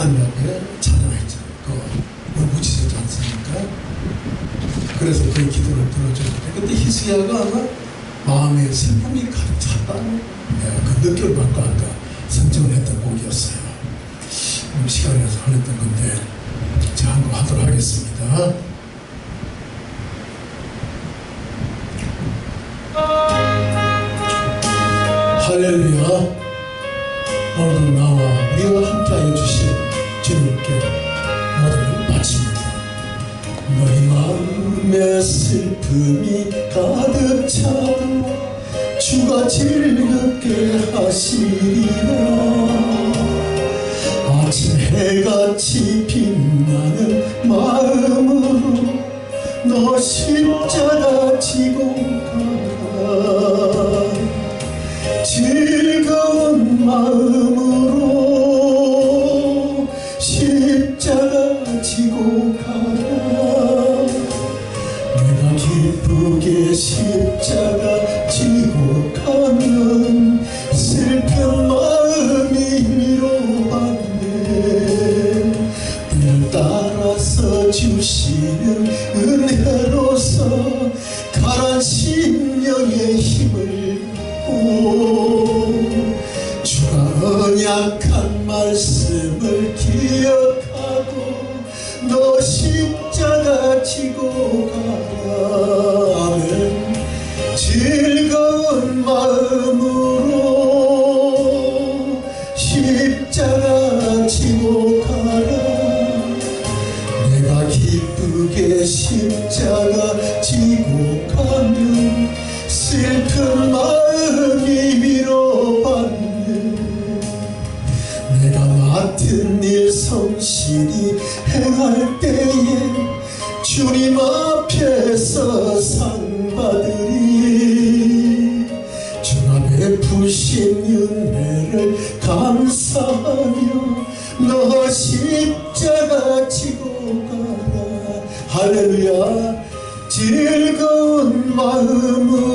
하나님 앞에 찬양했죠. 그 울부짖었지 않습니까? 그래서 그 기도를 들어줬는데 그때 히스기야가 아마 마음의 슬픔이 가득 찼다는 네, 그 느낌을 받고 아까 선정을 했던 곡이었어요. 오늘 시간을 내서 하랬던 건데 제가 한번 하도록 하겠습니다. 할렐루야 오늘도 나와 우리 너희 마음에 슬픔이 가득 차도 주가 즐겁게 하시리라. 아침 해같이 빛나는 마음으로 너 십자가 지고 가라 기쁘게 십자가 지고 가면 슬픈 마음이 위로받네. 늘 따라서 주시는 은혜로서 기쁘게 십자가 지고 가면 슬픈 마음이 위로받네 내가 맡은 일 성실히 행할 때에 주님 앞에서 상 받으리. 주가 베푸신 은혜를 감사하며 너 십자가 지고 할렐루야. 즐거운 마음으로